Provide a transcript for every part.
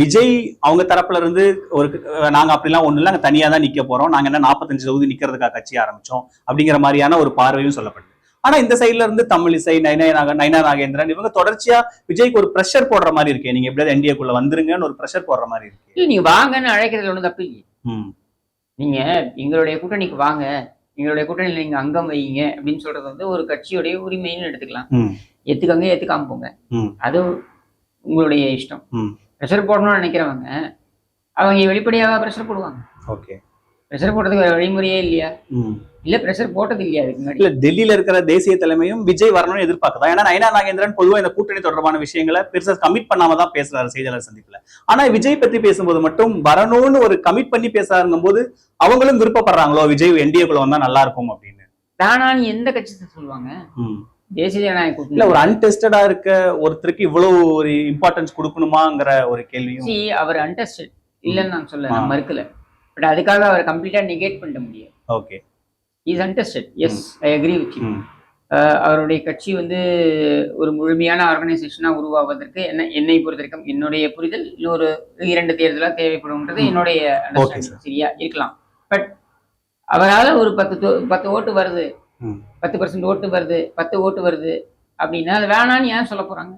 விஜய் அவங்க தரப்புல இருந்து ஒரு நாங்க அப்படிலாம் ஒண்ணு இல்ல நாங்க தனியா தான் நிக்க போறோம். நாங்க என்ன நாற்பத்தஞ்சு தொகுதி நிக்கிறதுக்காக கட்சி ஆரம்பிச்சோம் அப்படிங்கிற மாதிரியான ஒரு பார்வையும் சொல்லப்படுது. ஆனா இந்த சைடுல இருந்து தமிழிசை நைனா நாக நைனா நாகேந்திரன் இவங்க தொடர்ச்சியா விஜய்க்கு ஒரு பிரஷர் போடுற மாதிரி இருக்கு. நீங்க எப்படியாவது என்டிஏக்குள்ள வந்துருங்கன்னு ஒரு பிரஷர் போடுற மாதிரி இருக்கு. நீங்க வாங்கன்னு அழைக்கிறதுல ஒண்ணும் தப்பு நீங்க எங்களுடைய கூட்டணிக்கு வாங்க. எங்களுடைய கூட்டணியில் நீங்க அங்கம் வைங்க அப்படின்னு சொல்றது வந்து ஒரு கட்சியுடைய உரிமைன்னு எடுத்துக்கலாம். ம், ஏத்துக்கங்க ஏத்துக்காம போங்க. அது உங்களுடைய இஷ்டம். ப்ரெஷர் போடணும்னு நினைக்கிறவங்க அவங்க வெளிப்படையாக ப்ரெஷர் போடுவாங்க. ஓகே ப்ரெஷர் போடுறதுக்கு வேற வழிமுறையே இல்லையா. இல்ல ப்ரெஷர் போட்டது இல்லையா அதுக்கு இல்ல டெல்லியில இருக்கிற தேசிய தலைமையும் விஜய் வரணும்னு எதிர்பார்க்குதா ஏன்னா நயனா நாகேந்திரன் பொதுவா இந்த கூட்டணி தொடர்பான விஷயங்களை பெருசா கமிட் பண்ணாம தான் பேசுறாரு செய்தியாளர் சந்திப்புல. ஆனா விஜய் பத்தி பேசும்போது மட்டும் வரணும்னு ஒரு கமிட் பண்ணி பேசாருங்கும் போது அவங்களும் விருப்பப்படுறாங்களோ விஜய் என்டிஏக்குள்ள வந்தா நல்லா இருக்கும் அப்படின்னு. தானான்னு எந்த கட்சி சொல்லுவாங்க. தேசிய ஜனநாயக இல்ல ஒரு அன்டெஸ்டடா இருக்க ஒருத்தருக்கு இவ்வளவு ஒரு இம்பார்ட்டன்ஸ் கொடுக்கணுமாங்கிற ஒரு See, அவர் அன்டெஸ்டட் இல்லைன்னு நான் சொல்ல நான். மறுக்கல பட் அதுக்காக அவரை கம்ப்ளீட்டா நெகேட் பண்ண முடியாது okay is untested yes I agree with. அவருடைய கட்சி வந்து ஒரு முழுமையான ஆர்கனைசேஷனா உருவாவதற்கு என்ன என்னை பொறுத்த வரைக்கும் என்னுடைய புரிதல் இன்னொரு இரண்டு தேர்தலா தேவைப்படும்ன்றது. என்னுடைய. சரியா இருக்கலாம் பட் அவரால ஒரு பத்து பத்து ஓட்டு வருது. பத்து பர்சன்ட் ஓட்டு வருது பத்து ஓட்டு வருது அப்படின்னா அது வேணான்னு ஏன் சொல்ல போறாங்க.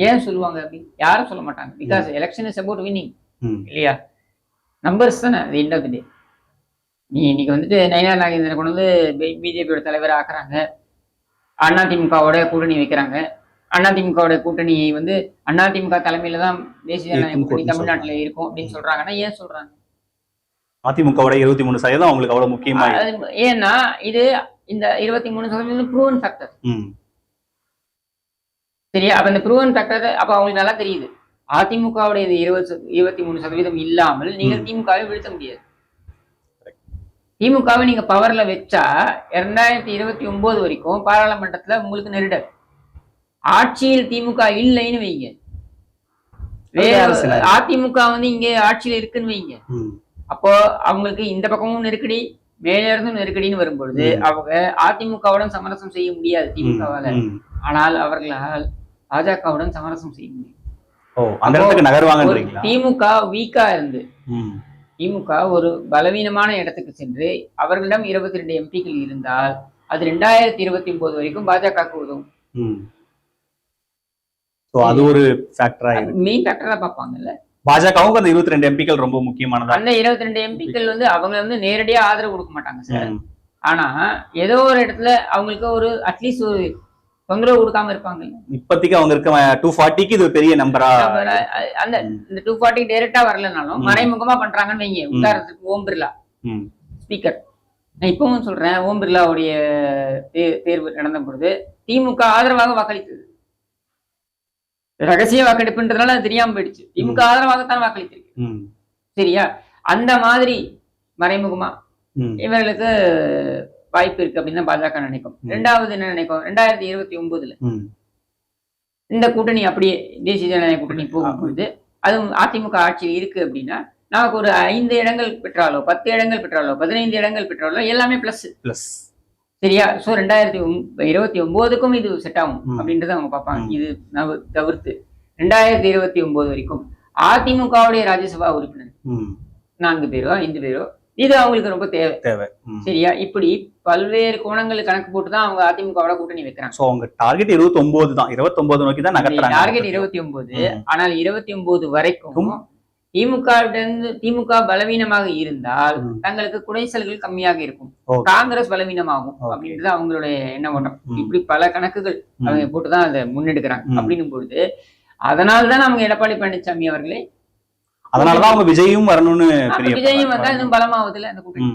ஏன் சொல்லுவாங்க அப்படி? யாரும் சொல்ல மாட்டாங்க. Because election is about winning hmm. இல்லையா? நம்பர்ஸ் தானே அது எண்ட் ஆஃப் டே நீ இன்னைக்கு வந்துட்டு நயனா நாகேந்திரன் கொண்டு வந்து பிஜேபியோட தலைவர் ஆக்குறாங்க. அதிமுகவோட கூட்டணி வைக்கிறாங்க. அதிமுகவோட கூட்டணியை வந்து அதிமுக தலைமையில தான் தேசிய ஜனநாயக கூட்டணி தமிழ்நாட்டுல இருக்கும் அப்படின்னு சொல்றாங்கன்னா ஏன் சொல்றாங்க? அதிமுகவோட இருபத்தி மூணு சதவீதம் அவங்களுக்கு அவ்வளவு முக்கியமா ஏன்னா இது இந்த இருபத்தி மூணு சதவீதம் ப்ரூவன் ஃபேக்டர். சரியா அப்ப இந்த ப்ரூவன் ஃபேக்டர் அப்ப அவங்களுக்கு நல்லா தெரியுது அதிமுகவுடைய இருபது இருபத்தி மூணு சதவீதம் இல்லாமல் நீங்கள் ம். திமுகவை வீழ்த்த முடியாது திமுகவை நீங்க பவர்ல வச்சா இரண்டாயிரத்தி இருபத்தி ஒன்பது வரைக்கும் பாராளுமன்றத்துல உங்களுக்கு நெருடல் ஆட்சியில் திமுக இல்லைன்னு வைங்க. அதிமுக வந்து இங்க ஆட்சியில இருக்குன்னு வைங்க. அப்போ அவங்களுக்கு இந்த பக்கமும் நெருக்கடி மேல இருந்தும் நெருக்கடின்னு வரும்பொழுது. அவங்க அதிமுகவுடன் சமரசம் செய்ய முடியாது திமுகவால. ஆனால் அவர்களால் பாஜகவுடன் சமரசம் செய்ய முடியும். திமுக வீக்கா இருந்து. திமுக ஒரு பலவீனமான இடத்துக்கு சென்று அவர்களிடம் இருபத்தி ரெண்டு எம்பிக்கள் இருந்தால் அது ரெண்டாயிரத்தி இருபத்தி ஒன்பது வரைக்கும் பாஜகவுக்கு உதவும். அது ஒரு மெயின் ஃபேக்டரா பார்ப்பாங்கல்ல. பாஜகவுக்கு அந்த இருபத்தி ரெண்டு எம்பிக்கள் ரொம்ப முக்கியமானதா? அந்த இருபத்தி ரெண்டு எம்பிக்கள் வந்து அவங்க வந்து நேரடியா ஆதரவு கொடுக்க மாட்டாங்க சார். ஆனா ஏதோ ஒரு இடத்துல அவங்களுக்கு ஒரு அட்லீஸ்ட் ஒரு தொந்தரவு கொடுக்காம இருப்பாங்க இப்போதைக்கு அவங்க இருக்க டூ ஃபார்ட்டிக்கு இது பெரிய நம்பரா? அந்த இந்த டூ ஃபார்ட்டி டைரக்டா வரலனாலும். மறைமுகமா பண்றாங்கன்னு வைங்க. உதாரணத்துக்கு ஓம் பிர்லா. ஸ்பீக்கர் நான் இப்பவும் சொல்றேன் ஓம் பிர்லாவுடைய தேர்வு நடந்த பொழுது திமுக ஆதரவாக வாக்களித்தது. ரகசிய வாக்கெடுப்புன்றதுனால அது தெரியாம போயிடுச்சு. திமுக ஆதரவாகத்தான் வாக்களித்திருக்கு. சரியா? அந்த மாதிரி மறைமுகமா. இவர்களுக்கு வாய்ப்பு இருக்கு அப்படின்னு தான் பாஜக நினைக்கும். ரெண்டாவது என்ன நினைக்கும்? ரெண்டாயிரத்தி இருபத்தி ஒன்பதுல. இந்த கூட்டணி அப்படியே தேசிய ஜனநாயக கூட்டணி போகும்பொழுது அதுவும் அதிமுக ஆட்சியில் இருக்கு அப்படின்னா நமக்கு ஒரு ஐந்து இடங்கள் பெற்றாலோ பத்து இடங்கள் பெற்றாலோ பதினைந்து இடங்கள் பெற்றாலோ எல்லாமே பிளஸ் பிளஸ் சரியா? ஸோ ரெண்டாயிரத்தி இருபத்தி ஒன்பதுக்கும் இது செட் ஆகும். அப்படின்றத அவங்க பார்ப்பாங்க. இது தவிர்த்து. ரெண்டாயிரத்தி இருபத்தி ஒன்பது வரைக்கும் அதிமுகவுடைய ராஜ்யசபா உறுப்பினர். நான்கு பேரோ ஐந்து பேரோ இது அவங்களுக்கு ரொம்ப தேவை. தேவை. சரியா? இப்படி பல்வேறு கோணங்கள் கணக்கு போட்டு தான் அவங்க அதிமுகவோட கூட்டணி வைக்கிறாங்க. சோ அவங்க டார்கெட் இருபத்தி ஒன்பது தான். இருபத்தி ஒன்பது நோக்கி தான் டார்கெட் இருபத்தி ஒன்பது. ஆனால் இருபத்தி ஒன்பது வரைக்கும் ம். திமுக திமுக பலவீனமாக இருந்தால். தங்களுக்கு குடைசல்கள் கம்மியாக இருக்கும். காங்கிரஸ் பலவீனமாகும். அப்படின்றது அவங்களுடைய எண்ண ஓட்டம். இப்படி பல கணக்குகள். அவங்க போட்டுதான் அதை முன்னெடுக்கிறாங்க. அப்படின்னும் பொழுது அதனால தான் அவங்க எடப்பாடி பழனிசாமி அவர்களே அதனாலதான் அவங்க விஜயும் வரணும்னு விஜயும் வந்தா இன்னும் பலமாவதுல அந்த கூட்டணி.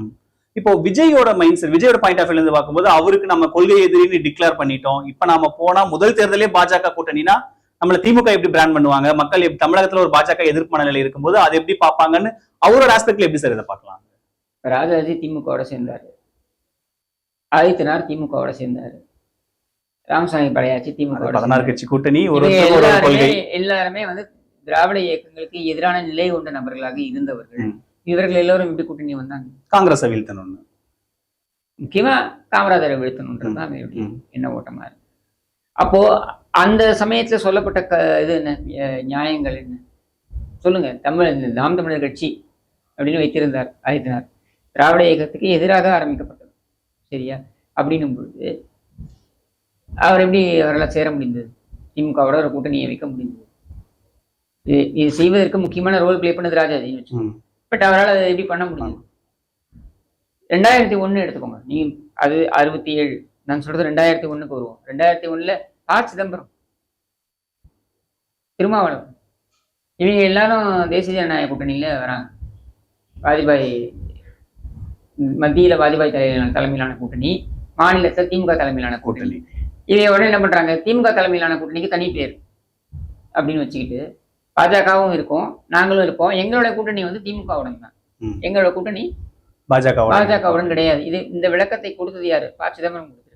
இப்போ விஜயோட மைண்ட் செட் விஜயோட பாயிண்ட் ஆஃப் வியூல இருந்து பார்க்கும்போது அவருக்கு நம்ம கொள்கை எதிரின்னு டிக்ளேர் பண்ணிட்டோம் இப்ப நாம போனா முதல் தேர்தலே பாஜக கூட்டணினா நம்மள திமுக எப்படி பிராண்ட் பண்ணுவாங்க? மக்கள் தமிழகத்துல ஒரு பாஜக எதிர்ப்பு மனநிலை இருக்கும்போது அது எப்படி பார்ப்பாங்கன்னு அவரோட ஆஸ்பெக்ட்ல எப்படி சார் இதை பார்க்கலாம்? ராஜாஜி திமுகவோட சேர்ந்தாரு. ஆதித்யநாத் திமுகவோட சேர்ந்தாரு. ராமசாமி படையாச்சி திமுக பதினாறு கட்சி கூட்டணி ஒரு எல்லாருமே கொள்கை. எல்லாருமே வந்து திராவிட இயக்கங்களுக்கு எதிரான நிலை கொண்ட நபர்களாக இருந்தவர்கள். இவர்கள் எல்லோரும் இப்படி கூட்டணி வந்தாங்க. காங்கிரஸ் வீழ்த்தணும்னு முக்கியமா காமராஜரை வீழ்த்தணுன்றது தான். எண்ண ஓட்டமா இருக்கு. அப்போ அந்த சமயத்துல சொல்லப்பட்ட க இது என்ன? நியாயங்கள் என்ன? சொல்லுங்க. தமிழ் இந்த நாம் தமிழர் கட்சி அப்படின்னு வைத்திருந்தார் ஆதித்தனார் திராவிட இயக்கத்துக்கு எதிராக ஆரம்பிக்கப்பட்டது. சரியா? அப்படின்னும் பொழுது அவர் எப்படி அவரால் சேர முடிந்தது? திமுகவோட ஒரு கூட்டணியை வைக்க முடிந்தது. இது இது செய்வதற்கு முக்கியமான ரோல் ப்ளே பண்ணது ராஜாஜி. பட் அவரால் அதை எப்படி பண்ண முடியும் ரெண்டாயிரத்தி ஒன்று எடுத்துக்கோங்க. நீ அது அறுபத்தி ஏழு. நான் சொல்றது ரெண்டாயிரத்தி ஒண்ணுக்கு வருவோம். ரெண்டாயிரத்தி ஒண்ணுல ப சிதம்பரம். திருமாவளவன். இவங்க எல்லாரும் தேசிய ஜனநாயக கூட்டணியில வராங்க. வாஜ்பாய் மத்தியில வாஜ்பாய் தலைமையிலான தலைமையிலான கூட்டணி மாநிலத்தில் திமுக தலைமையிலான கூட்டணி. இவங்க உடனே என்ன பண்றாங்க? திமுக தலைமையிலான கூட்டணிக்கு தனி பேர் அப்படின்னு வச்சுக்கிட்டு பாஜகவும் இருக்கும் நாங்களும் இருப்போம். எங்களோட கூட்டணி வந்து திமுகவுடன் தான். எங்களோட கூட்டணி பாஜக பாஜகவுடன் கிடையாது. இது இந்த விளக்கத்தை கொடுத்தது யாரு? ப சிதம்பரம் கொடுத்திருக்காரு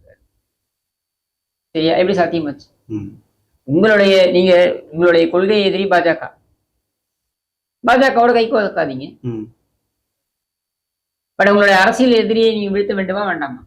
சரியா? எப்படி சாத்தியமாச்சு உங்களுடைய நீங்க உங்களுடைய கொள்கை எதிரி பாஜக. பாஜகவோட கைக்கு ஒதுக்காதீங்க பட் உங்களுடைய அரசியல் எதிரியை நீங்க வீழ்த்த வேண்டுமா வேண்டாமா?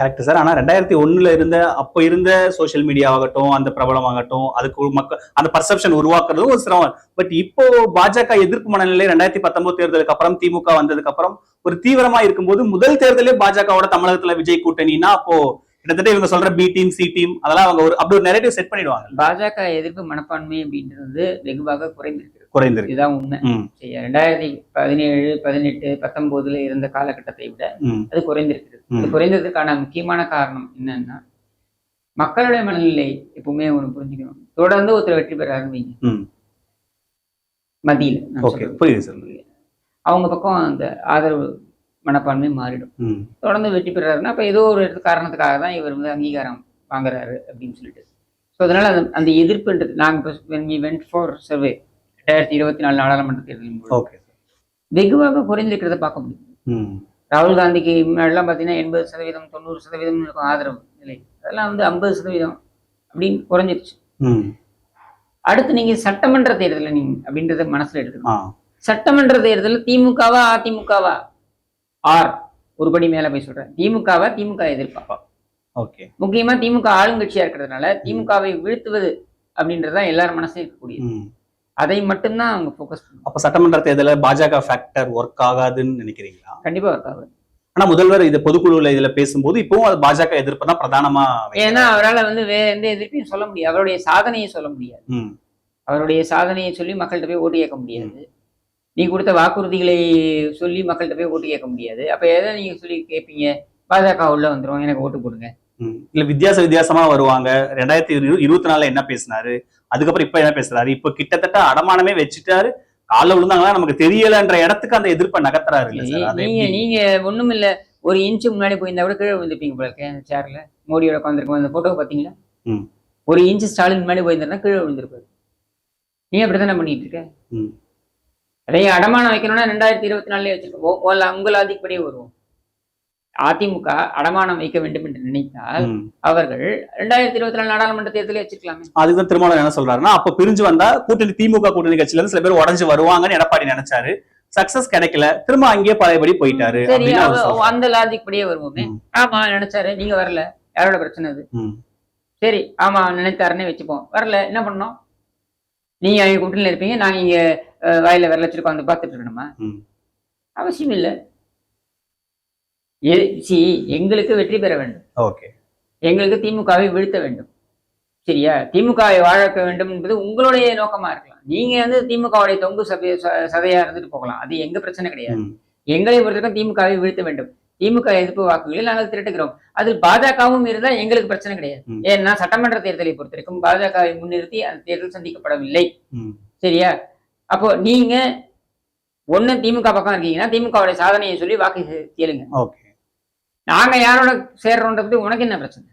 Correct sir. ஆனா ரெண்டாயிரத்தி ஒண்ணுல இருந்த அப்ப இருந்த சோஷியல் மீடியாவாகட்டும் அந்த பிரபலமாகட்டும் அதுக்கு மக்கள் அந்த பர்செப்ஷன் உருவாக்குறதும் ஒரு சிரமம். பட் இப்போ பாஜக எதிர்ப்பு மனநிலை ரெண்டாயிரத்தி பத்தொன்பது தேர்தலுக்கு அப்புறம் திமுக வந்ததுக்கு அப்புறம் ஒரு தீவிரமா இருக்கும்போது முதல் தேர்தலே பாஜகவோட தமிழகத்துல விஜய் கூட்டணினா அப்போ கிட்டத்தட்ட இவங்க சொல்ற பி டீம் சி டீம் அதெல்லாம் அவங்க ஒரு அப்படி ஒரு நெரேட்டிவ் செட் பண்ணிடுவாங்க. பாஜக எதிர்ப்பு மனப்பான்மை அப்படின்றது வெகுவாக குறைந்திருக்கிறது குறைந்திருக்கு. இதுதான் உண்மை. ரெண்டாயிரத்தி பதினேழு பதினெட்டு பத்தொன்பதுல இருந்த காலகட்டத்தை விட அது குறைந்திருக்கிறது ம். இது குறைந்ததுக்கான முக்கியமான காரணம் என்னன்னா மக்களுடைய மனநிலை எப்பவுமே ஒண்ணு புரிஞ்சுக்கணும். தொடர்ந்து ஒருத்தர் வெற்றி பெற ஆரம்பிங்க ம். மத்தியில நான் ஓகே சொல்றது. புரியுது சார். அவங்க பக்கம் அந்த ஆதரவு மனப்பான்மை மாறிடும். தொடர்ந்து வெற்றி பெறாருன்னா அப்ப ஏதோ ஒரு காரணத்துக்காக தான் இவர் வந்து அங்கீகாரம் வாங்குறாரு அப்படின்னு சொல்லிட்டு. ஸோ அதனால அந்த அந்த எதிர்ப்புன்றது நாங்கள் வென்ட் ஃபார் சர்வே ரெண்டாயிரத்தி இருபத்தி நாலு நாடாளுமன்ற தேர்தலின் வெகுவாக குறைந்திருக்கிறத பார்க்க முடியும். ராகுல் காந்திக்கு முன்னாடிலாம் பார்த்தீங்கன்னா எண்பது சதவீதம் தொண்ணூறு சதவீதம் இருக்கும் ஆதரவு நிலை. அதெல்லாம் வந்து ஐம்பது சதவீதம் அப்படின்னு குறைஞ்சிருச்சு. அடுத்து நீங்க சட்டமன்ற தேர்தலில் நீங்க அப்படின்றத மனசுல எடுத்துக்கணும் ஆ, சட்டமன்ற தேர்தலில் திமுகவா அதிமுகவா? ஆர். ஒரு படி மேல போய் சொல்றேன். திமுகவா திமுக எதிர்ப்பா. ஓகே. முக்கியமா திமுக ஆளுங்கட்சியா இருக்கிறதுனால திமுகவை வீழ்த்துவது அப்படின்றதுதான் எல்லார் மனசும் இருக்கக்கூடியது. அதை மட்டும்தான் அவங்க ஃபோக்கஸ் அப்ப சட்டமன்ற தேர்தல பாஜக ஃபேக்டர் ஒர்க் ஆகாதுன்னு நினைக்கிறீங்களா? கண்டிப்பா ஒர்க் ஆகுது. ஆனா முதல்வர் இது பொதுக்குழுல இதுல பேசும்போது இப்பவும் அது பாஜக எதிர்ப்பு தான் பிரதானமா. ஏன்னா அவரால் வந்து வேற எந்த எதிர்ப்பையும் சொல்ல முடியாது. அவருடைய சாதனையை சொல்ல முடியாது. அவருடைய சாதனையை சொல்லி மக்கள்கிட்ட போய் ஓட்டு கேட்க முடியாது. நீ கொடுத்த வாக்குறுதிகளை சொல்லி மக்கள்கிட்ட போய் ஓட்டு கேட்க முடியாது. அப்ப எதை நீங்க சொல்லி கேட்பீங்க? பாஜக உள்ள வந்துரும் எனக்கு ஓட்டு போடுங்க. இல்ல வித்தியாச வித்தியாசமா வருவாங்க. ரெண்டாயிரத்தி இரு- இருபத்தி நாலுல என்ன பேசினாரு? அதுக்கப்புறம் இப்ப என்ன பேசுறாரு? இப்ப கிட்டத்தட்ட அடமானமே வச்சுட்டாரு. காலைல விழுந்தாங்களா நமக்கு தெரியலன்ற இடத்துக்கு அந்த எதிர்ப்பை நகர்த்துறாரு நீங்க? நீங்க ஒண்ணும் இல்ல ஒரு இன்ச்சு முன்னாடி போயிருந்தா கூட கீழே விழுந்துப்பீங்க போல சேர்ல மோடியோட உட்காந்துருக்கும் அந்த போட்டோ பாத்தீங்களா. ஒரு இன்ச்சு ஸ்டாலின் முன்னாடி போயிருந்தா கீழே விழுந்திருப்பாரு. நீ அப்படித்தானே பண்ணிட்டு இருக்க? அதையும் அடமானம் வைக்கணும்னா ரெண்டாயிரத்தி இருபத்தி நாலுலயே வச்சிருக்கோம் உங்கள ஆதிப்படியே வருவோம். அதிமுக அடமானம் வைக்க வேண்டும் என்று நினைத்தால். அவர்கள் ரெண்டாயிரத்தி இருபத்தி நாலு நாடாளுமன்ற தேர்தலே வச்சிருக்கலாமே. அதுதான் திருமாவளவன் என்ன சொல்றாருன்னா அப்ப பிரிஞ்சு வந்தா கூட்டணி திமுக கூட்டணி கட்சியில இருந்து சில பேர் உடஞ்சு வருவாங்கன்னு எடப்பாடி நினைச்சாரு. சக்சஸ் கிடைக்கல. திரும்ப அங்கேயே பழையபடி போயிட்டாரு. அந்த லாஜிக் படியே வருவோமே. ஆமா நினைச்சாரு நீங்க வரல. யாரோட பிரச்சனை அது. சரி ஆமா நினைத்தாருன்னே வச்சுப்போம். வரல என்ன பண்ணோம் நீங்க அவங்க கூட்டணியில இருப்பீங்க நாங்க இங்க வாயில விரல வச்சிருக்கோம் வந்து பார்த்துட்டு இருக்கணுமா. அவசியம் இல்லை. சி எங்களுக்கு வெற்றி பெற வேண்டும். ஓகே. எங்களுக்கு திமுகவை வீழ்த்த வேண்டும். சரியா? திமுகவை வாழக்க வேண்டும் என்பது உங்களுடைய நோக்கமா இருக்கலாம். நீங்க வந்து திமுகவுடைய தொங்கு சபை சதையா இருந்துட்டு போகலாம். அது எங்க பிரச்சனை கிடையாது. எங்களை பொறுத்தவரைக்கும் திமுகவை வீழ்த்த வேண்டும். திமுக எதிர்ப்பு வாக்குகளை நாங்கள் திரட்டுகிறோம். அதில் பாஜகவும் இருந்தால் எங்களுக்கு பிரச்சனை கிடையாது. ஏன்னா சட்டமன்ற தேர்தலை பொறுத்தவரைக்கும் பாஜகவை முன்னிறுத்தி அந்த தேர்தல் சந்திக்கப்படவில்லை. சரியா? அப்போ நீங்க ஒண்ணு திமுக பக்கம் இருக்கீங்கன்னா திமுகவுடைய சாதனையை சொல்லி வாக்கு கேளுங்க. ஓகே. நாங்க யாரோட சேர்றோன்றது உனக்கு என்ன பிரச்சனை?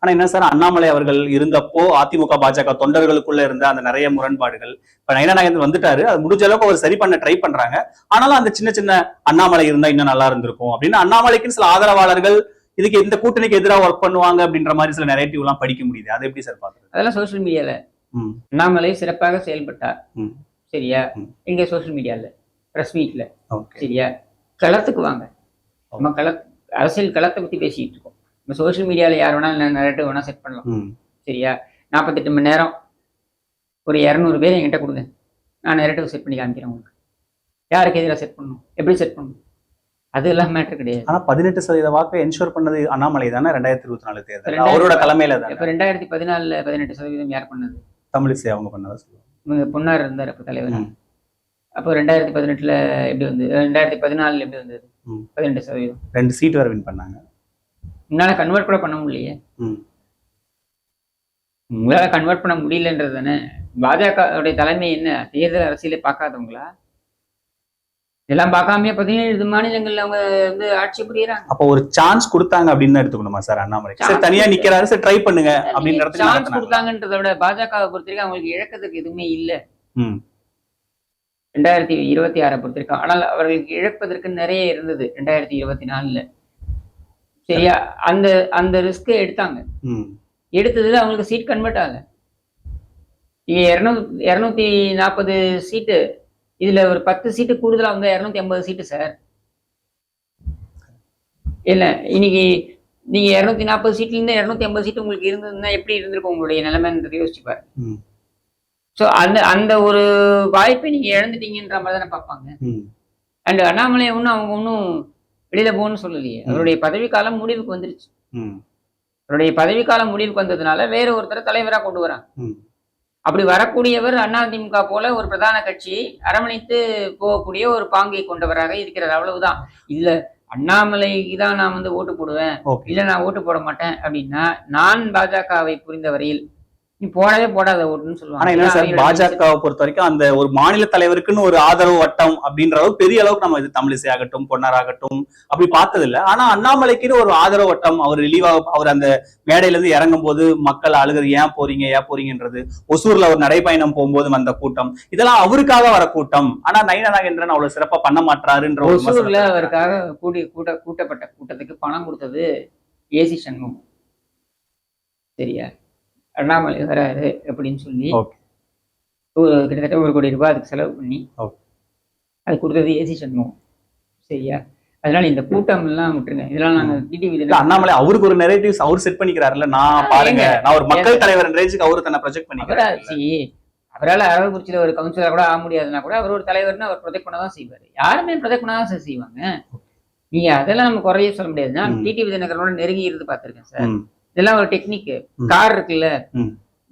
ஆனா என்ன சார் அண்ணாமலை அவர்கள் இருந்தப்போ அதிமுக பாஜக தொண்டர்களுக்குள்ள இருந்த அந்த நிறைய முரண்பாடுகள் இப்ப நயனா நாகேந்திரன் வந்துட்டாரு அது முடிஞ்ச அளவுக்கு அவர் சரி பண்ண ட்ரை பண்றாங்க. ஆனாலும் அந்த சின்ன சின்ன அண்ணாமலை இருந்தா இன்னும் நல்லா இருந்திருக்கும் அப்படின்னு அண்ணாமலைக்குன்னு சில ஆதரவாளர்கள் இதுக்கு இந்த கூட்டணிக்கு எதிராக ஒர்க் பண்ணுவாங்க அப்படின்ற மாதிரி சில நெரேட்டிவ் எல்லாம் படிக்க முடியுது. அது எப்படி சார் பாக்குறது அதெல்லாம் சோஷியல் மீடியால. அண்ணாமலை சிறப்பாக செயல்பட்டார். சரியா? ம். இங்க சோஷியல் மீடியால பிரஸ் மீட்ல ஓகே சரியா? களத்துக்கு வாங்க. நம்ம கள அரசியல் களத்தை பத்தி பேசிட்டு இருக்கோம். நம்ம சோஷியல் மீடியால யார் வேணாலும் நரேட்டிவ் வேணா செட் பண்ணலாம். சரியா? நாற்பத்தெட்டு மணி நேரம். ஒரு இரநூறு பேர் என்கிட்ட கொடுங்க. நான் நெரட்டிவ் செட் பண்ணி காமிக்கிறேன் உங்களுக்கு. யாருக்கு எதிராக செட் பண்ணணும்? எப்படி செட் பண்ணணும்? அது எல்லாம் மேட்டர் கிடையாது. ஆனா பதினெட்டு சதவீத வாக்கை என்ஷூர் பண்ணது அண்ணாமலை தானே ரெண்டாயிரத்தி இருபத்தி நாலு தேர்தல் அவரோட தலைமையில தானே? இப்போ ரெண்டாயிரத்தி பதினாலில் பதினெட்டு சதவீதம் யார் பண்ணது? தமிழிசை அவங்க பண்ணதா சொல்லுவாங்க. பொன்னார் இருந்தார் அப்போ தலைவர். அப்போ ரெண்டாயிரத்தி பதினெட்டுல எப்படி வந்து ரெண்டாயிரத்தி பதினாலில் எப்படி வந்தது. பதினெட்டு சதவீதம். ரெண்டு சீட் வரை வின் பண்ணாங்க. உங்களால் கன்வெர்ட் கூட பண்ண முடியலையே. உங்களால கன்வெர்ட் பண்ண முடியலன்றது தானே பாஜகவுடைய தலைமை என்ன? தேர்தல் அரசியலை பார்க்காதவங்களா? இதெல்லாம் பார்க்காமயே பதினேழு மாநிலங்கள்ல அவங்க வந்து ஆட்சி புரியுறாங்க. அப்போ ஒரு சான்ஸ் கொடுத்தாங்க அப்படின்னு தான் எடுத்துக்கணுமா சார் அண்ணாமலை? சரி தனியா நிக்கிறாரு சரி ட்ரை பண்ணுங்க அப்படின்ற சான்ஸ். கொடுத்தாங்கன்றத விட பாஜகவை பொறுத்த வரைக்கும் அவங்களுக்கு இழக்கிறதுக்கு எதுவுமே இல்லை. ரெண்டாயிரத்தி இருபத்தி ஆறை பொறுத்த வரைக்கும். ஆனால் அவர்களுக்கு இழப்பதற்கு நிறைய இருந்தது ரெண்டாயிரத்தி இருபத்தி நாலுல. சரியா? அந்த அந்த ரிஸ்க்கை எடுத்தாங்க. எடுத்ததுல அவங்களுக்கு சீட் கன்வெர்ட் ஆகல. இரநூத்தி நாற்பது சீட்டு இதுல ஒரு பத்து சீட்டு கூடுதலா வந்து இரநூத்தி ஐம்பது சீட்டு சார் இல்ல இன்னைக்கு நீங்க இரநூத்தி நாற்பது சீட்ல இருந்து இரநூத்தி ஐம்பது சீட்டு உங்களுக்கு இருந்ததுன்னா எப்படி இருந்திருக்கும் உங்களுடைய நிலைமைன்றதை யோசிச்சு பாருங்க. ஸோ அந்த அந்த ஒரு வாய்ப்பை நீங்க இழந்துட்டீங்கன்ற மாதிரி தானே பார்ப்பாங்க. அண்ட் அண்ணாமலை ஒன்றும் அவங்க ஒன்றும் வெளியில போகணும்னு சொல்லலையே. அவருடைய பதவி காலம் முடிவுக்கு வந்துருச்சு. அவருடைய பதவி காலம் முடிவுக்கு வந்ததுனால வேற ஒருத்தரை தலைவரா கொண்டு வராங்க. அப்படி வரக்கூடியவர் அதிமுக போல ஒரு பிரதான கட்சியை அரவணைத்து போகக்கூடிய ஒரு பாங்கை கொண்டவராக இருக்கிறார். அவ்வளவுதான். இல்ல அண்ணாமலைக்கு தான் நான் வந்து ஓட்டு போடுவேன். இல்ல நான் ஓட்டு போட மாட்டேன் அப்படின்னா நான் பாஜகவை புரிந்த வரையில் நீ போடவே போடாத ஓட்டுன்னு ஆனா என்ன சார் சொல்லுவாங்க பாஜகவை பொறுத்த வரைக்கும் அந்த ஒரு மாநில தலைவருக்குன்னு ஒரு ஆதரவு வட்டம் அப்படின்ற அளவு பெரிய அளவுக்கு நம்ம இது தமிழிசை ஆகட்டும் பொன்னார் ஆகட்டும் அப்படி பார்த்தது இல்ல ஆனா அண்ணாமலைக்குன்னு ஒரு ஆதரவு வட்டம் அவர் ரிலீவ் அவர் அந்த மேடையில இருந்து இறங்கும் போது மக்கள் அழுகுறது ஏன் போறீங்க ஏன் போறீங்கன்றது? ஒசூர்ல ஒரு நடைப்பயணம் போகும்போது வந்த கூட்டம். இதெல்லாம் அவருக்காக வர கூட்டம். ஆனா நயன நாகேந்திரன் அவ்வளவு சிறப்பா பண்ண மாட்டாருன்ற ஒரு ஒசூர்ல அவருக்காக கூடி கூட்ட கூட்டப்பட்ட கூட்டத்துக்கு பணம் கொடுத்தது ஏசி சண்முகம். சரியா? அண்ணாமலை வராரு அப்படின்னு சொல்லி. ஒரு கிட்டத்தட்ட ஒரு கோடி ரூபாய் அதுக்கு செலவு பண்ணி. அது கொடுத்தது ஏசி சண்முகம். சரியா? அதனால இந்த கூட்டம் எல்லாம் விட்டுருங்க. இதெல்லாம் நாங்க டிடிவி அண்ணாமலை அவருக்கு ஒரு நெரேட்டிவ்ஸ் அவர் செட் பண்ணிக்கிறாருல்ல. நான் பாருங்க. நான் ஒரு மக்கள் தலைவர் ரேஞ்சுக்கு அவரு தன்னை ப்ரொஜெக்ட் பண்ணிக்கிறாரு அவரால் அரவக்குறிச்சியில் ஒரு கவுன்சிலர் கூட ஆக முடியாதுன்னா கூட அவர் ஒரு தலைவர்னு அவர் ப்ரொஜெக்ட் பண்ண தான் செய்வார். யாருமே ப்ரொஜெக்ட் பண்ண தான் சார் செய்வாங்க. நீங்க அதெல்லாம் நம்ம குறைய சொல்ல முடியாது நான். டிடிவி தினகரனோட நெருங்கி இருந்து பார்த்திருக்கேன் சார் இதெல்லாம் ஒரு டெக்னிக். கார் இருக்குல்ல.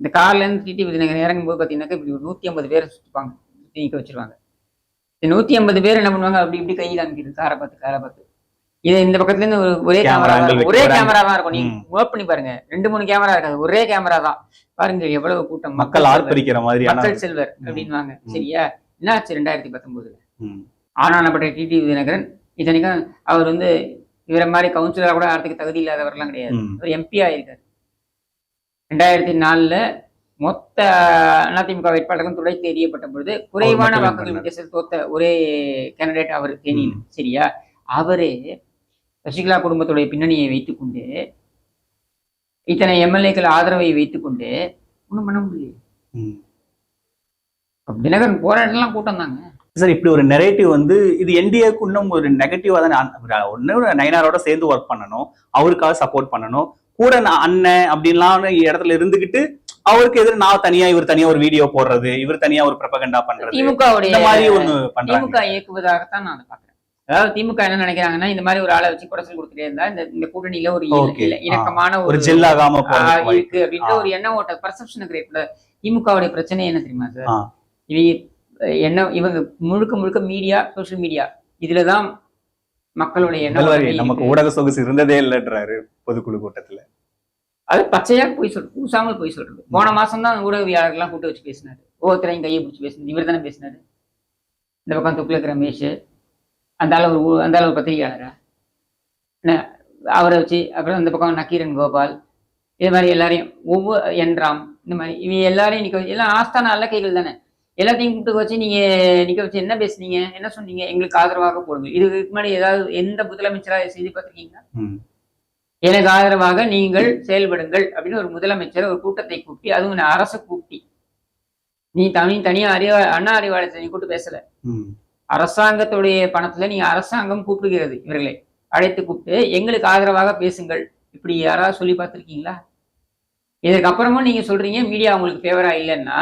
இந்த கார்ல இருந்து டிடி விதிநகர் இறங்கும் போது பாத்தீங்கன்னாக்கா இப்படி ஒரு நூத்தி ஐம்பது பேர் சுத்திப்பாங்க சுத்தி நிக்க வச்சிருவாங்க. இந்த நூத்தி ஐம்பது பேர் என்ன பண்ணுவாங்க? அப்படி இப்படி கை காமிக்கிறது. காரை பார்த்து காரை பார்த்து. இது இந்த பக்கத்துல இருந்து ஒரு ஒரே கேமரா ஒரே. கேமரா தான் இருக்கும். நீங்க. நோட் பண்ணி பாருங்க. ரெண்டு மூணு கேமரா இருக்காது. ஒரே கேமரா தான். பாருங்க எவ்வளவு கூட்டம். மக்கள் ஆர்ப்பரிக்கிற மாதிரியான மக்கள் செல்வர். அப்படின்வாங்க. சரியா? என்னாச்சு ரெண்டாயிரத்தி பத்தொன்பதுல? ம், ஆனானப்பட்ட டிடி விதிநகரன் இத்தனைக்கும் அவர் வந்து இவரை மாதிரி கவுன்சிலரா கூட ஆகிறதுக்கு தகுதி இல்லாதவர்லாம் கிடையாது. ம், அவர் எம்பி ஆயிருக்காரு ரெண்டாயிரத்தி நாலுல மொத்த அதிமுக வேட்பாளர்களும் துடைத்து எறியப்பட்ட பொழுது குறைவான வாக்குகள். வித்தியாசத்தில் தோத்த ஒரே கேண்டிடேட் அவர் தேனியில் சரியா? அவரே சசிகலா குடும்பத்துடைய பின்னணியை வைத்துக்கொண்டு இத்தனை எம்எல்ஏக்கள் ஆதரவை வைத்துக்கொண்டு ஒண்ணும் பண்ண முடியல. தினகரன் போராட்டம்லாம் கூட்டம் தாங்க. சார் இப்படி ஒரு நெரேட்டிவ் வந்து இது என்டிஏக்கு இன்னும் ஒரு நெகட்டிவா தானே ஒன்னு நயனாரோட சேர்ந்து ஒர்க் பண்ணணும். அவருக்காக சப்போர்ட் பண்ணணும். கூட நான் அண்ணன் அப்படின்லாம் இடத்துல இருந்துகிட்டு அவருக்கு எதிர நான் தனியா இவர் தனியா ஒரு வீடியோ போடுறது இவர் தனியா ஒரு பிரபகண்டா பண்றது. திமுகவுடைய இந்த மாதிரி ஒண்ணு பண்றாங்க. திமுக இயக்குவதாகத்தான் நான் பாக்குறேன் அதாவது திமுக என்ன நினைக்கிறாங்கன்னா இந்த மாதிரி ஒரு ஆளை வச்சு குடைச்சல் கொடுத்துட்டே இருந்தா இந்த இந்த கூட்டணியில ஒரு இணக்கமான ஒரு ஒரு ஜெல் ஆகாம ஆ, போறது வாய்ப்பு. இருக்கு அப்படின்ற. ஒரு எண்ண ஓட்ட பர்செப்ஷன் கிரியேட் பண்ண திமுகவுடைய பிரச்சனை என்ன தெரியுமா சார். இவங்க என்ன இவங்க முழுக்க முழுக்க மீடியா சோஷியல் மீடியா இதுலதான் மக்களுடைய எண்ண முதல்வர் ஓட்டமே நமக்கு. ஊடக சொகுசு இருந்ததே இல்லைன்றாரு பொதுக்குழு கூட்டத்துல. அது பச்சையா போய் சொல்றது பூசாமல் போய் சொல்றது. போன மாசம் தான் ஊடகவியாளர்கள்லாம் கூட்டு வச்சு பேசினாரு. ஒவ்வொருத்தரையும் கையை பிடிச்சி பேசினாரு இவர் தானே பேசினாரு. இந்த பக்கம் துக்ளக் ரமேஷ் அந்த ஊ- அந்த ஒரு பத்திரிகையாளரா? அவரை வச்சு அப்புறம் இந்த பக்கம் நக்கீரன் கோபால் இது மாதிரி எல்லாரையும் ஒவ்வொரு என்ராம் இந்த மாதிரி இவங்க எல்லாரையும் வச்சு எல்லாம் ஆஸ்தான அல்ல கைகள் தானே? எல்லாத்தையும் கூப்பிட்டு வச்சு நீங்க நிக்க வச்சு என்ன பேசுனீங்க? என்ன சொன்னீங்க? எங்களுக்கு ஆதரவாக போடுங்க. இதுக்கு முன்னாடி ஏதாவது எந்த முதலமைச்சரா செய்தி பார்த்திருக்கீங்களா. எனக்கு ஆதரவாக நீங்கள் செயல்படுங்கள் அப்படின்னு ஒரு முதலமைச்சர் ஒரு கூட்டத்தை கூட்டி அதுவும் அரசு கூட்டி நீ தனி தனியா அறிவா அண்ணா அறிவாலயத்தை நீ கூட்டு பேசல. அரசாங்கத்துடைய பணத்துல நீங்க அரசாங்கம் கூப்பிடுகிறது இவர்களை. அழைத்து கூப்பிட்டு எங்களுக்கு ஆதரவாக பேசுங்கள். இப்படி யாராவது சொல்லி பார்த்திருக்கீங்களா? இதுக்கு அப்புறமும் நீங்க சொல்றீங்க மீடியா உங்களுக்கு ஃபேவரா இல்லைன்னா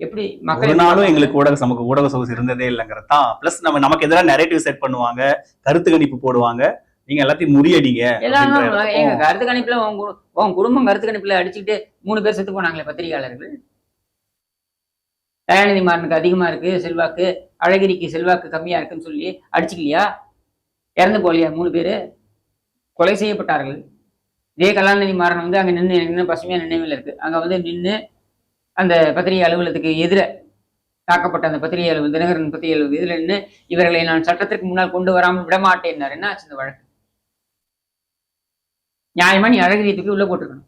எப்படி மக்கள் நாளும் எங்களுக்கு ஊடக நமக்கு ஊடக சொகுசு இருந்ததே இல்லைங்கிறது தான். பிளஸ் நம்ம நமக்கு எதிராக நெரேட்டிவ் செட் பண்ணுவாங்க கருத்து கணிப்பு போடுவாங்க நீங்க எல்லாத்தையும் முறியடிங்க எங்க கருத்து கணிப்புல உன் குடும்பம் கருத்து கணிப்புல அடிச்சுக்கிட்டு மூணு பேர் செத்து போனாங்களே பத்திரிகையாளர்கள்? தயாநிதி மாறனுக்கு அதிகமா இருக்கு செல்வாக்கு அழகிரிக்கு செல்வாக்கு கம்மியா இருக்குன்னு சொல்லி அடிச்சுக்கலையா? இறந்து போகலையா மூணு பேரு? கொலை செய்யப்பட்டார்கள். இதே கலாநிதி மாறன் வந்து அங்க நின்று நின்று பசுமையா நினைவில் இருக்கு. அங்க வந்து நின்று அந்த பத்திரிகை அலுவலகத்துக்கு எதிர தாக்கப்பட்ட அந்த பத்திரிகை அலுவலகம் தினகரன் பத்திரிகை அலுவலகம் இதுல நின்று இவர்களை நான் சட்டத்திற்கு முன்னால் கொண்டு வராமல் விடமாட்டேன்னாரு என்ன ஆச்சு இந்த வழக்கு? நியாயமா நீ அழகிரி தூக்கி உள்ள போட்டிருக்கணும்.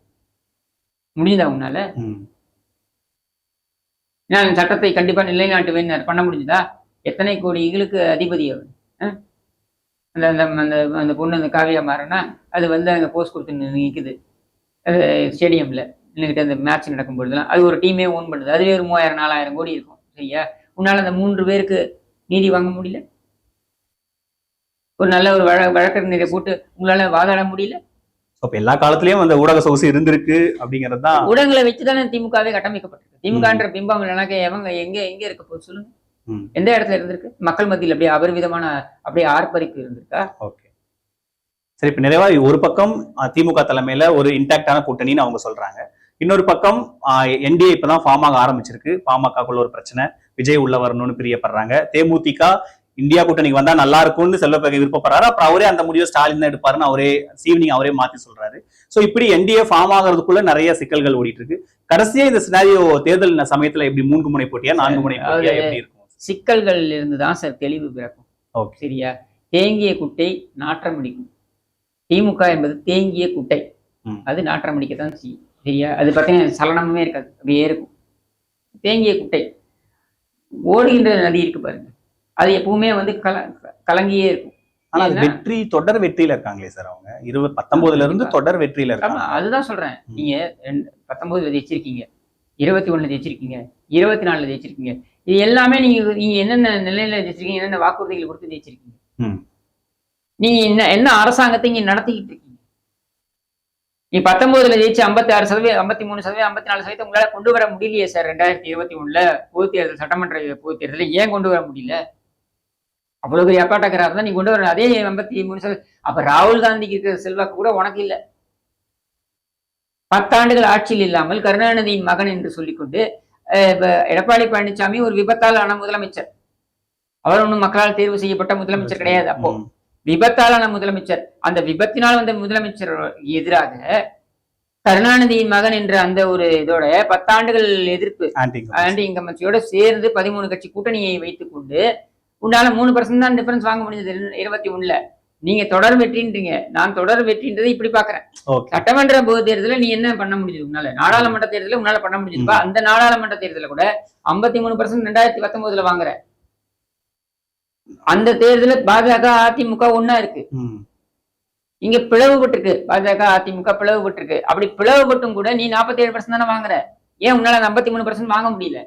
முடியுதா உன்னால. நான் சட்டத்தை கண்டிப்பா நிலைநாட்டுவேன் பண்ண முடிஞ்சுதா? எத்தனை கோடி இகளுக்கு அதிபதி அஹ்? அந்த அந்த அந்த அந்த பொண்ணு அந்த காவியா மாறனா அது வந்து அங்கே போஸ்ட் கொடுத்து அது ஸ்டேடியம்ல நின்றுக்கிட்டு அந்த மேட்ச் நடக்கும் பொழுதுலாம் அது ஒரு டீமே ஓன் பண்ணுது. அதுவே ஒரு மூவாயிரம் நாலாயிரம் கோடி இருக்கும். சரியா? உன்னால அந்த மூன்று பேருக்கு நீதி வாங்க முடியல? ஒரு நல்ல ஒரு வழ வழக்கறிஞரை போட்டு உங்களால வாதாட முடியல? அப்ப எல்லா காலத்திலயும் அந்த ஊடக சொகுசு இருந்திருக்கு அப்படிங்கிறது தான் ஊடகங்களை வச்சுதானே திமுகவே கட்டமைக்கப்பட்டிருக்கு. திமுகன்ற பிம்பம் இல்லைனாக்க எவங்க எங்க எங்க இருக்க போகுது சொல்லுங்க. எந்த இடத்துல இருந்திருக்கு? மக்கள் மத்தியில் அப்படியே அபரிவிதமான அப்படியே ஆர்ப்பரிப்பு இருந்திருக்கா? ஓகே. சரி இப்ப நிறைவா ஒரு பக்கம் திமுக தலைமையில ஒரு இன்டாக்டான கூட்டணின்னு அவங்க சொல்றாங்க. இன்னொரு பக்கம் என்டிஏ இப்பதான் ஃபார்ம் ஆக ஆரம்பிச்சிருக்கு. பாமகக்குள்ள ஒரு பிரச்சனை. விஜய் உள்ள வரணும்னு பிரியப்படுறாங்க. தேமுதிக இந்தியா கூட்டணிக்கு வந்தா நல்லா இருக்கும்னு செல்வப்பேக விருப்பப்படுறாரு. அப்புறம் அவரே அந்த முடிவை ஸ்டாலின் தான் எடுப்பாருன்னு அவரே ஈவினிங் அவரே மாத்தி சொல்றாரு. சோ இப்படி என்டிஏ ஃபார்ம் ஆகிறதுக்குள்ள நிறைய சிக்கல்கள் ஓடிட்டு இருக்கு கடைசியா இந்த சினாரியோ தேர்தல் சமயத்துல எப்படி மூன்று முனை போட்டியா நான்கு முனை போட்டியா எப்படி இருக்கும்? சிக்கல்களில் இருந்து தான் சார் தெளிவு பிறக்கும். சரியா? தேங்கிய குட்டை நாற்றம் அடிக்கும். திமுக என்பது தேங்கிய குட்டை. அது நாற்றம் அடிக்கத்தான் செய்யும். சரியா? அது பார்த்தீங்கன்னா சலனமே இருக்காது. அப்படியே இருக்கும். தேங்கிய குட்டை. ஓடுகின்ற நதி இருக்கு பாருங்க. அது எப்பவுமே வந்து கல கலங்கியே இருக்கும். ஆனா வெற்றி தொடர் வெற்றியில இருக்காங்களே சார் அவங்க? இருபது பத்தொன்பதுல இருந்து. தொடர் வெற்றியில இருக்காங்க. அதுதான் சொல்றேன். நீங்க பத்தொன்பதுல ஜெயிச்சிருக்கீங்க. இருபத்தி ஒண்ணுல ஜெயிச்சிருக்கீங்க. இருபத்தி நாலுல ஜெயிச்சிருக்கீங்க. இது எல்லாமே நீங்க நீங்க என்னென்ன நிலையில ஜெயிச்சிருக்கீங்க? என்னென்ன வாக்குறுதிகள் கொடுத்து ஜெயிச்சிருக்கீங்க. நீங்க என்ன என்ன அரசாங்கத்தை இங்க நடத்திக்கிட்டு இருக்கீங்க? நீ பத்தொன்பதுல ஜெயிச்சு ஐம்பத்தி ஆறு சதவீதம் ஐம்பத்தி மூணு சதவீதம் ஐம்பத்தி நாலு சதவீதம் உங்களால கொண்டு வர முடியலையே சார். ரெண்டாயிரத்தி இருபத்தி ஒண்ணுல பொது தேர்தல் சட்டமன்ற பொது தேர்தலில் ஏன் கொண்டு வர முடியல? அவ்வளவு பெரிய அப்பாட்டக்கிறார் தான் நீ கொண்டு வர அதே ஐம்பத்தி மூணு சதவீதம் அப்ப ராகுல் காந்திக்கு இருக்கிற செல்வாக்கு கூட உனக்கு இல்ல. பத்தாண்டுகள் ஆட்சியில் இல்லாமல் கருணாநிதியின் மகன் என்று சொல்லிக்கொண்டு எடப்பாடி பழனிசாமி ஒரு விபத்தால் ஆன முதலமைச்சர். அவர் ஒன்றும் மக்களால் தேர்வு செய்யப்பட்ட முதலமைச்சர் கிடையாது அப்போ. விபத்தாலான முதலமைச்சர் அந்த விபத்தினால் வந்த முதலமைச்சர் எதிராக கருணாநிதியின் மகன் என்ற அந்த ஒரு இதோட பத்தாண்டுகள் எதிர்ப்பு ஆன்டி இன்கமன்சியோட சேர்ந்து பதிமூணு கட்சி கூட்டணியை வைத்துக் கொண்டு உண்டால மூணு பர்சன்ட் தான் டிஃபரன்ஸ் வாங்க முடிஞ்சது. இருபத்தி ஒண்ணுல. நீங்க தொடர் வெற்றின்றீங்க. நான் தொடர் வெற்றின்றதை இப்படி பாக்குறேன். சட்டமன்ற பொது தேர்தலில் நீ என்ன பண்ண முடிஞ்சது உன்னால? நாடாளுமன்ற தேர்தலில் உன்னால பண்ண முடிஞ்சதுப்பா அந்த நாடாளுமன்ற தேர்தலில் கூட ஐம்பத்தி மூணு பர்சன்ட் ரெண்டாயிரத்தி பத்தொன்பதுல வாங்குற அந்த தேர்தலில் பாஜக அதிமுக ஒண்ணா இருக்கு. இங்க பிளவுபட்டிருக்கு பாஜக அதிமுக பிளவுபட்டிருக்கு அப்படி பிளவுபட்டும் கூட நீ நாற்பத்தி ஏழு பர்சன்ட் தானே வாங்குற. ஏன் உன்னால ஐம்பத்தி மூணு பர்சன்ட் வாங்க முடியல?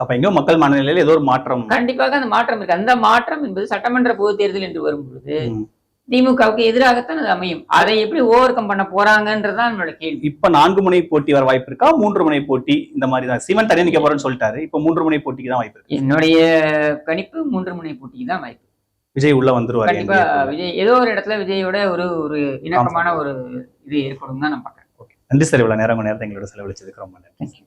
அப்ப எங்கோ மக்கள் மனநிலையில ஏதோ ஒரு மாற்றம். கண்டிப்பாக அந்த மாற்றம் இருக்கு. அந்த மாற்றம் என்பது சட்டமன்ற பொது தேர்தல் என்று வரும் பொழுது ம். திமுகவுக்கு எதிராகத்தான் அது அமையும். அதை எப்படி ஓவர் கம் பண்ண போறாங்கன்றதுதான் என்னோட கேள்வி. இப்ப நான்கு முனை போட்டி வர வாய்ப்பு இருக்கா? மூன்று முனை போட்டி இந்த மாதிரி தான் சிவன் தனியா நிக்க போறேன்னு சொல்லிட்டாரு. இப்ப மூன்று முனை போட்டிக்கு தான் வாய்ப்பு இருக்கு. என்னுடைய கணிப்பு மூன்று முனை போட்டிக்கு தான் வாய்ப்பு. விஜய் உள்ள வந்துருவாரு. கண்டிப்பா. விஜய் ஏதோ ஒரு இடத்துல விஜயோட ஒரு ஒரு இணக்கமான ஒரு இது ஏற்படும் தான் நான் பாக்குறேன் நன்றி சார் இவ்வளவு நேரம் நேரத்தை எங்களோட செலவழிச்சதுக்கு ரொம்ப நன்றி.